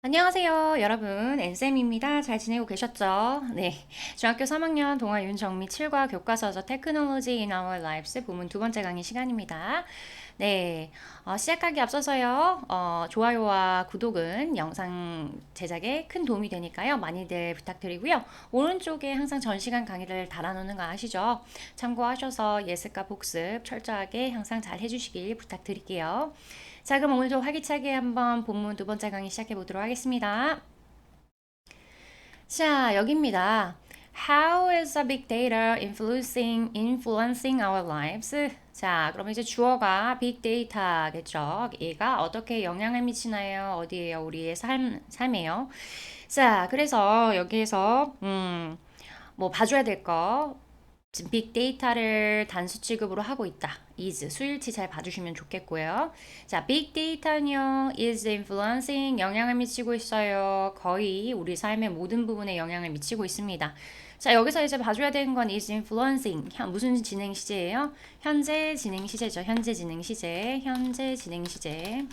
안녕하세요, 여러분. 엔쌤입니다. 잘 지내고 계셨죠? 네. 중학교 3학년 동아 윤정미 7과 교과서죠. Technology in Our Lives 부문 두 번째 강의 시간입니다. 네. 어, 시작하기 앞서서요, 어, 좋아요와 구독은 영상 제작에 큰 도움이 되니까요. 많이들 부탁드리고요. 오른쪽에 항상 전 시간 강의를 달아놓는 거 아시죠? 참고하셔서 예습과 복습 철저하게 항상 잘 해주시길 부탁드릴게요. 자, 그럼 오늘도 활기차게 한번 본문 두 번째 강의 시작해 보도록 하겠습니다. 자, 여기입니다. How is a big data influencing influencing our lives? 자, 그럼 이제 주어가 data겠죠. 얘가 어떻게 영향을 미치나요? 어디에요? 우리의 삶 삶에요. 자, 그래서 여기에서 음, 뭐 봐줘야 될 거. 지금 빅데이터를 단수 취급으로 하고 있다. is 수일치 잘 봐주시면 좋겠고요. 자, 빅데이터는요 is influencing 영향을 미치고 있어요. 거의 우리 삶의 모든 부분에 영향을 미치고 있습니다. 자, 여기서 이제 봐줘야 되는 건 is influencing. 현, 무슨 진행 시제예요? 현재 진행 시제죠. 현재 진행 시제. 현재 진행 시제.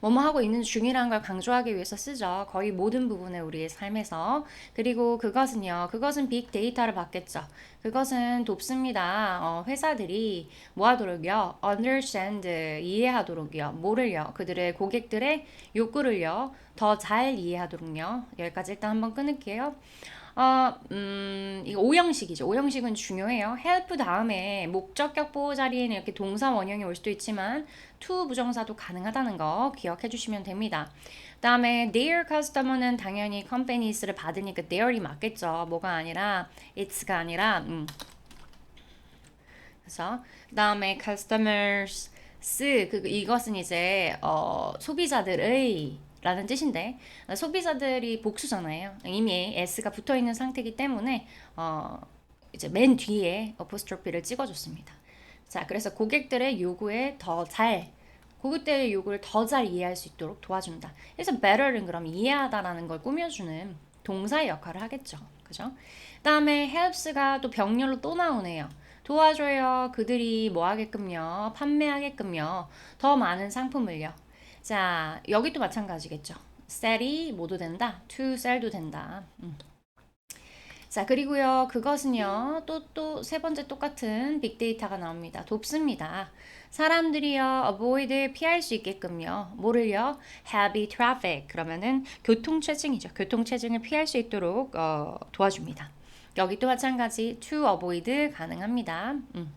뭐뭐 하고 있는 중이라는 걸 강조하기 위해서 쓰죠. 거의 모든 부분에 우리의 삶에서. 그리고 그것은요. 그것은 빅데이터를 받겠죠. 그것은 돕습니다. 어, 회사들이 뭐 하도록요? understand 이해하도록요. 뭐를요? 그들의 고객들의 욕구를요. 더 잘 이해하도록요. 여기까지 일단 한번 끊을게요. 어, 음, 이거 오형식이죠. 오형식은 중요해요. help 다음에 목적격 보호 자리에는 이렇게 동사 원형이 올 수도 있지만 to 부정사도 가능하다는 거 기억해 주시면 됩니다. 다음에 their customer는 당연히 companies를 받으니까 their이 맞겠죠. 뭐가 아니라 it's가 아니라 음. 그래서 그다음에 customers 그 이것은 이제 어, 소비자들의 라는 뜻인데 소비자들이 복수잖아요. 이미 s가 붙어 있는 상태이기 때문에 어 이제 맨 뒤에 어포스트로피를 찍어줬습니다. 자, 그래서 고객들의 요구에 더 잘 고객들의 요구를 더 잘 이해할 수 있도록 도와준다. 그래서 better는 그럼 이해하다라는 걸 꾸며주는 동사의 역할을 하겠죠. 그죠? 그다음에 helps가 또 병렬로 또 나오네요. 도와줘요. 그들이 뭐 하게끔요? 판매하게끔요. 더 많은 상품을요. 자, 여기도 마찬가지겠죠. sell이 모두 된다. to sell도 된다. 음. 자, 그리고요. 그것은요. 또 또 세 번째 똑같은 빅데이터가 나옵니다. 돕습니다. 사람들이요. avoid 피할 수 있게끔요. 뭐를요? heavy traffic. 그러면은 교통 체증이죠. 교통 체증을 피할 수 있도록 어, 도와줍니다. 여기 또 마찬가지 to avoid 가능합니다. 음.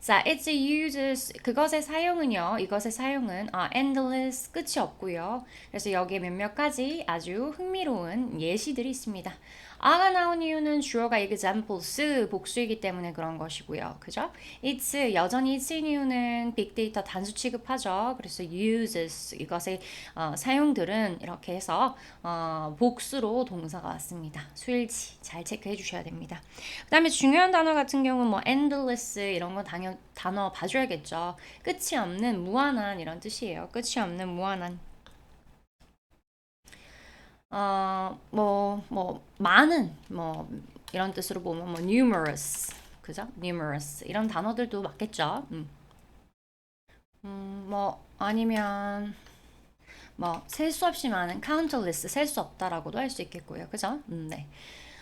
자, its uses 그것의 사용은요. 이것의 사용은 아, endless 끝이 없고요. 그래서 여기에 몇몇 가지 아주 흥미로운 예시들이 있습니다. 아가 나온 이유는 주어가 examples 복수이기 때문에 그런 것이고요. 그죠? it's 여전히 it's인 이유는 빅데이터 단수 취급하죠. 그래서 uses 이것의 어, 사용들은 이렇게 해서 어, 복수로 동사가 왔습니다. 수일치 잘 체크해 주셔야 됩니다. 그 다음에 중요한 단어 같은 경우는 뭐 endless 이런 거 당연 단어 봐줘야겠죠. 끝이 없는 무한한 이런 뜻이에요. 끝이 없는 무한한 어, 뭐, 뭐, 많은, 뭐, 이런 뜻으로 보면, 뭐, numerous, 그죠? numerous. 이런 단어들도 맞겠죠? 음. 음, 뭐, 아니면, 뭐, 셀 수 없이 많은, countless, 셀 수 없다라고도 할 수 있겠고요. 그죠? 음, 네.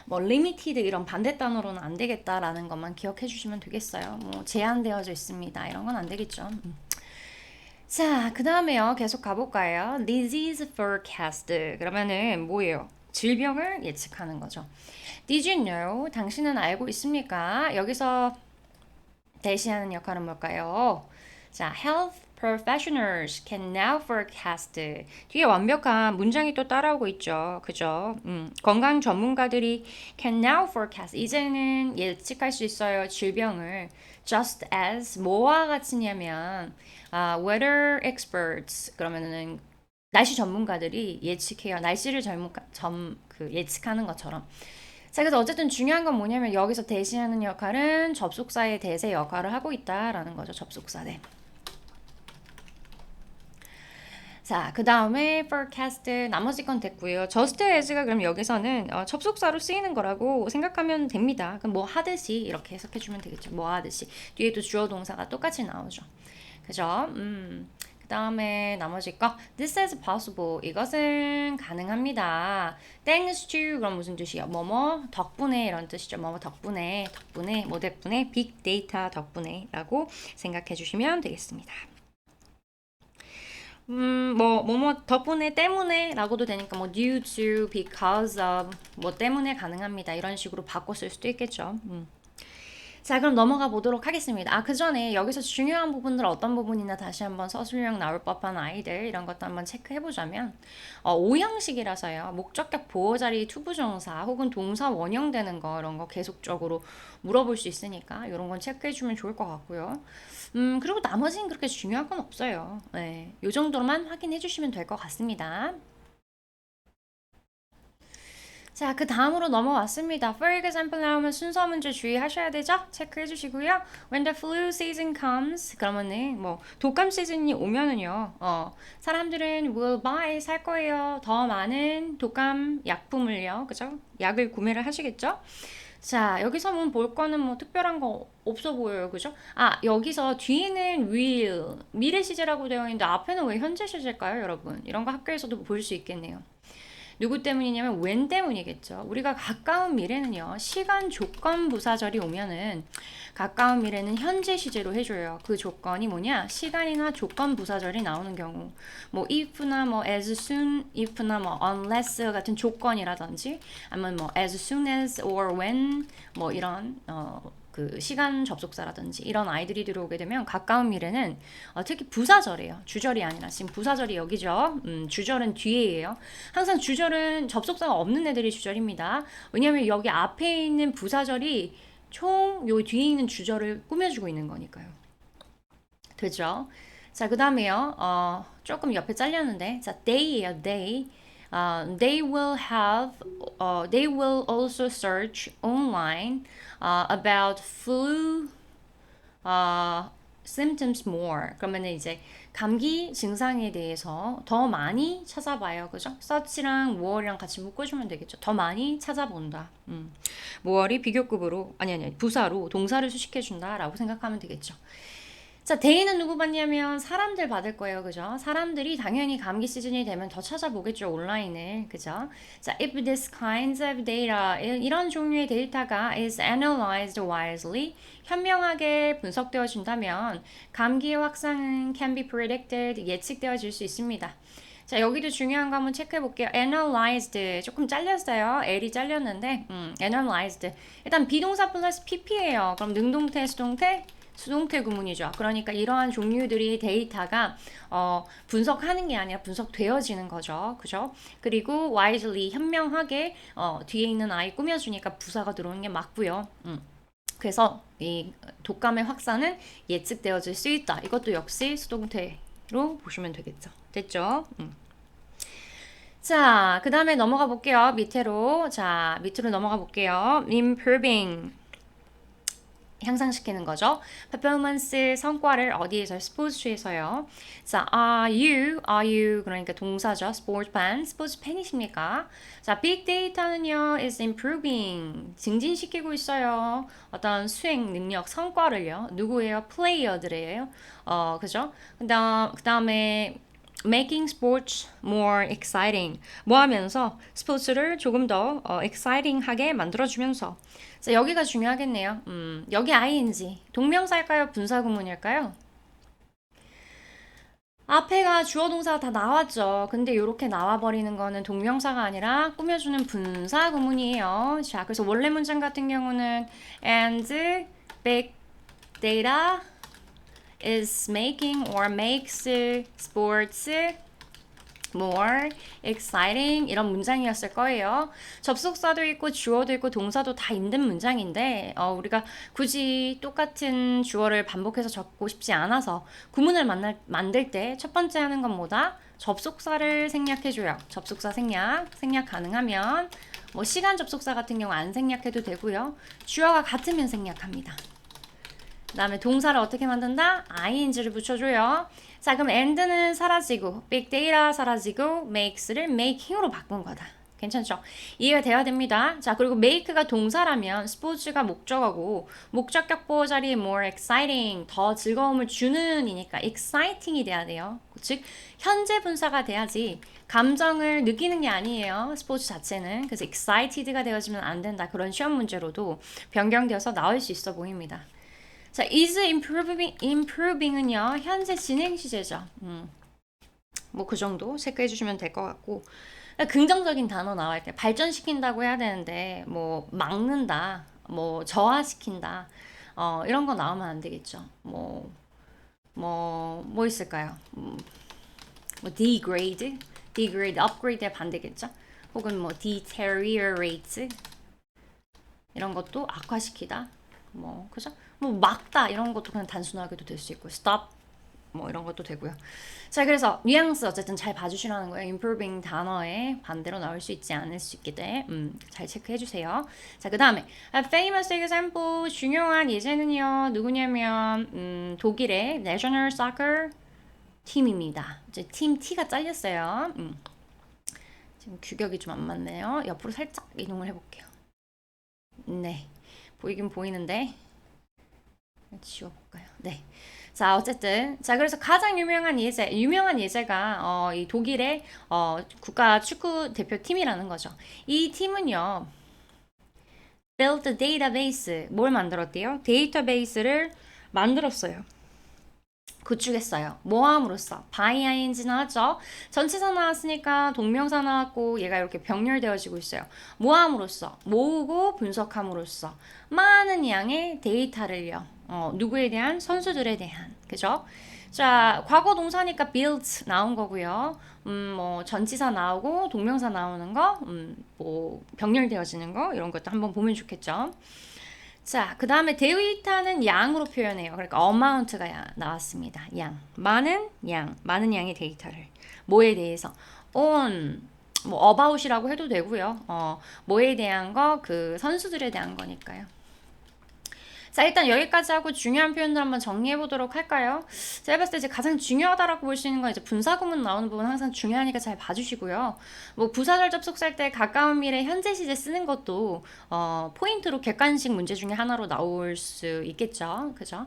뭐, limited 이런 반대 단어로는 안 되겠다라는 것만 기억해 주시면 되겠어요. 뭐, 제한되어져 있습니다. 이런 건 안 되겠죠. 음. 자, 그 다음에요. 계속 가볼까요? Disease forecast. 그러면은 뭐예요? 질병을 예측하는 거죠. Did you know? 당신은 알고 있습니까? 여기서 대시하는 역할은 뭘까요? 자, health professionals can now forecast. 뒤에 완벽한 문장이 또 따라오고 있죠. 그죠? 음, 건강 전문가들이 can now forecast. 이제는 예측할 수 있어요. 질병을. Just as 뭐와 같으냐면 아, weather experts 그러면은 날씨 전문가들이 예측해요. 날씨를 전문 점, 그 예측하는 것처럼. 자, 그래서 어쨌든 중요한 건 뭐냐면 여기서 대시하는 역할은 접속사의 대세 역할을 하고 있다라는 거죠. 접속사 네. 자, 그 다음에 forecast 나머지 건 됐고요. just as가 그럼 여기서는 어, 접속사로 쓰이는 거라고 생각하면 됩니다. 그럼 뭐 하듯이 이렇게 해석해 주면 되겠죠. 뭐 하듯이 뒤에도 주어 동사가 똑같이 나오죠. 그죠? 음. 그 다음에 나머지 거 This is possible. 이것은 가능합니다. Thanks to 그럼 무슨 뜻이야? 뭐뭐 덕분에 이런 뜻이죠. 뭐뭐 덕분에 덕분에 뭐 덕분에 빅 데이터 덕분에 라고 생각해 주시면 되겠습니다. 음, 뭐, 뭐, 뭐, 덕분에, 때문에 라고도 되니까, 뭐, due to, because of, 뭐, 때문에 가능합니다. 이런 식으로 바꿨을 수도 있겠죠. 음. 자, 그럼 넘어가 보도록 하겠습니다. 아, 그 전에 여기서 중요한 부분들 어떤 부분이나 다시 한번 서술형 나올 법한 아이들 이런 것도 한번 체크해 보자면 어, 오형식이라서요. 목적격 보호 자리 투부정사 혹은 동사 원형되는 거 이런 거 계속적으로 물어볼 수 있으니까 이런 건 체크해 주면 좋을 것 같고요. 음, 그리고 나머지는 그렇게 중요한 건 없어요. 네, 요 정도로만 확인해 주시면 될 것 같습니다. 자, 그 다음으로 넘어왔습니다. For example 나오면 순서 문제 주의하셔야 되죠? 체크해 주시고요. When the flu season comes, 그러면은 뭐 독감 시즌이 오면은요. 어, 사람들은 will buy 살 거예요. 더 많은 독감 약품을요. 그죠? 약을 구매를 하시겠죠? 자, 여기서 뭐볼 거는 뭐 특별한 거 없어 보여요. 그죠? 아, 여기서 뒤에는 will, 미래 시제라고 되어 있는데 앞에는 왜 현재 시제일까요, 여러분? 이런 거 학교에서도 볼 수 있겠네요. 누구 때문이냐면 when 때문이겠죠. 우리가 가까운 미래는요. 시간 조건 부사절이 오면은 가까운 미래는 현재 시제로 해줘요. 그 조건이 뭐냐? 시간이나 조건 부사절이 나오는 경우 뭐 if나 뭐 as soon, if나 뭐 unless 같은 조건이라든지 아니면 뭐 as soon as or when 뭐 이런 어 그 시간 접속사라든지 이런 아이들이 들어오게 되면 가까운 미래는 어, 특히 부사절이에요. 주절이 아니라 지금 부사절이 여기죠. 음, 주절은 뒤에예요. 항상 주절은 접속사가 없는 애들이 주절입니다. 왜냐하면 여기 앞에 있는 부사절이 총 요 뒤에 있는 주절을 꾸며주고 있는 거니까요. 되죠? 자, 그 다음에요. 어, 조금 옆에 잘렸는데, 자, day예요, day. Uh, they will have, uh, they will also search online uh, about flu uh, symptoms more. 그러면은 이제 감기 증상에 대해서 더 많이 찾아봐요. 그죠? search랑 more랑 같이 묶어주면 되겠죠. 더 많이 찾아본다. 음. more이 비교급으로, 아니, 아니, 부사로 동사를 수식해준다 라고 생각하면 되겠죠. 자, 데이는 누구 받냐면 사람들 받을 거예요. 그죠? 사람들이 당연히 감기 시즌이 되면 더 찾아보겠죠. 온라인을. 그죠? 자, if this kinds of data, 이런 종류의 데이터가 is analyzed wisely, 현명하게 분석되어진다면 감기의 확산은 can be predicted, 예측되어질 수 있습니다. 자, 여기도 중요한 거 한번 체크해 볼게요. analyzed. 조금 잘렸어요. L이 잘렸는데, 음, analyzed. 일단 비동사 플러스 pp예요. 그럼 능동태, 수동태, 수동태 구문이죠. 그러니까 이러한 종류들이 데이터가 어, 분석하는 게 아니라 분석되어지는 거죠. 그죠? 그리고 wisely 현명하게 어, 뒤에 있는 아이 꾸며주니까 부사가 들어오는 게 맞고요. 음. 그래서 이 독감의 확산은 예측되어질 수 있다. 이것도 역시 수동태로 보시면 되겠죠. 됐죠? 음. 자, 그 다음에 넘어가 볼게요. 밑으로. 자, 밑으로 넘어가 볼게요. improving. 향상시키는 거죠. performance 성과를 어디에서 스포츠에서요. 자, are you, are you 그러니까 동사죠. 스포츠 팬, 스포츠 팬이십니까? 자, big data는요 is improving 증진시키고 있어요. 어떤 수행 능력 성과를요. 누구예요? 플레이어들이에요. 어, 그죠? 그다음 그다음에 making sports more exciting. 뭐 하면서 스포츠를 조금 더 어, exciting하게 만들어주면서. 자, 여기가 중요하겠네요. 음, 여기 ing. 동명사일까요? 분사구문일까요? 앞에가 주어 동사가 다 나왔죠. 근데 이렇게 나와버리는 거는 동명사가 아니라 꾸며주는 분사 구문이에요. 자, 그래서 원래 문장 같은 경우는 and big data is making or makes sports more exciting 이런 문장이었을 거예요. 접속사도 있고 주어도 있고 동사도 다 있는 문장인데 어, 우리가 굳이 똑같은 주어를 반복해서 적고 싶지 않아서 구문을 만날, 만들 때 첫 번째 하는 건 뭐다? 접속사를 생략해줘요. 접속사 생략, 생략 가능하면 뭐 시간 접속사 같은 경우 안 생략해도 되고요. 주어가 같으면 생략합니다. 그 다음에 동사를 어떻게 만든다? ing를 붙여줘요. 자, 그럼 and는 사라지고, data 사라지고, makes를 making으로 바꾼 거다. 괜찮죠? 이해가 돼야 됩니다. 자, 그리고 make가 동사라면 스포츠가 목적어고 목적격 보호 자리에 more exciting, 더 즐거움을 주는 이니까 exciting이 돼야 돼요. 즉 현재 분사가 돼야지 감정을 느끼는 게 아니에요. 스포츠 자체는. 그래서 excited가 되어지면 안 된다. 그런 시험 문제로도 변경되어서 나올 수 있어 보입니다. 자, is improving, improving은요, 현재 진행 시제죠. 음. 뭐 그 정도 체크해 주시면 될 것 같고. 그러니까 긍정적인 단어 때 발전시킨다고 해야 되는데, 뭐, 막는다, 뭐, 저하시킨다, 어, 이런 거 나오면 안 되겠죠. 뭐, 뭐, 뭐 있을까요? 음, 뭐, degrade, degrade, upgrade의 반대겠죠. 혹은 뭐, deteriorate, 이런 것도 악화시키다. 뭐, 그죠? 뭐, 막다, 이런 것도 그냥 단순하게도 될 수 있고, stop, 뭐, 이런 것도 되고요. 자, 그래서 뉘앙스 어쨌든 잘 봐주시라는 거예요. improving 단어의 반대로 나올 수 있지 않을 수 있게 돼. 음, 잘 체크해 주세요. 자, 그 다음에 a famous example 중요한 예제는요. 누구냐면 음, 독일의 National Soccer 팀입니다. 이제 팀 T가 잘렸어요. 음. 지금 규격이 좀 안 맞네요. 옆으로 살짝 이동을 해볼게요. 네, 보이긴 보이는데 지워볼까요? 네. 자, 어쨌든. 자, 그래서 가장 유명한 예제, 유명한 예제가, 어, 이 독일의, 어, 국가 축구 대표팀이라는 거죠. 이 팀은요, build database, 뭘 만들었대요? 데이터베이스를 만들었어요. 구축했어요. 모함으로써 by ing 나왔죠. 전치사 나왔으니까 동명사 나왔고 얘가 이렇게 병렬되어지고 있어요. 모함으로써 모으고 분석함으로써 많은 양의 데이터를요. 어, 누구에 대한 선수들에 대한 그죠? 자 과거 동사니까 built 나온 거고요. 음, 뭐 전치사 나오고 동명사 나오는 거, 음, 뭐 병렬되어지는 거 이런 것도 한번 보면 좋겠죠. 자, 그 다음에 데이터는 양으로 표현해요. 그러니까 amount가 야- 나왔습니다. 양. 많은 양. 많은 양의 데이터를. 뭐에 대해서? on, 뭐 about이라고 해도 되고요. 어, 뭐에 대한 거? 그 선수들에 대한 거니까요. 자, 일단 여기까지 하고 중요한 표현들 한번 정리해 보도록 할까요? 제가 봤을 때 이제 가장 중요하다라고 볼 수 있는 건 이제 분사구문 나오는 부분 항상 중요하니까 잘 봐주시고요. 뭐 부사절 접속살 때 가까운 미래 현재 시제 쓰는 것도 어, 포인트로 객관식 문제 중에 하나로 나올 수 있겠죠. 그죠?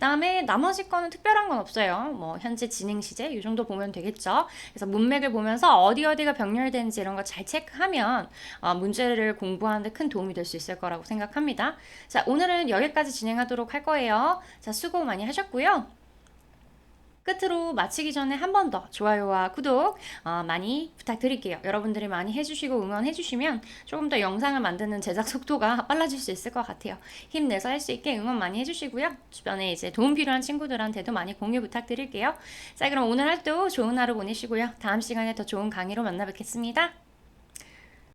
그 다음에 나머지 거는 특별한 건 없어요. 뭐 현재 진행 시제 이 정도 보면 되겠죠. 그래서 문맥을 보면서 어디 어디가 병렬되는지 이런 거 잘 체크하면 어, 문제를 공부하는데 큰 도움이 될 수 있을 거라고 생각합니다. 자 오늘은 여기까지 진행하도록 할 거예요. 자 수고 많이 하셨고요. 끝으로 마치기 전에 한 번 더 좋아요와 구독 어, 많이 부탁드릴게요. 여러분들이 많이 해주시고 응원해주시면 조금 더 영상을 만드는 제작 속도가 빨라질 수 있을 것 같아요. 힘내서 할 수 있게 응원 많이 해주시고요. 주변에 이제 도움 필요한 친구들한테도 많이 공유 부탁드릴게요. 자 그럼 오늘 하루도 좋은 하루 보내시고요. 다음 시간에 더 좋은 강의로 만나 뵙겠습니다.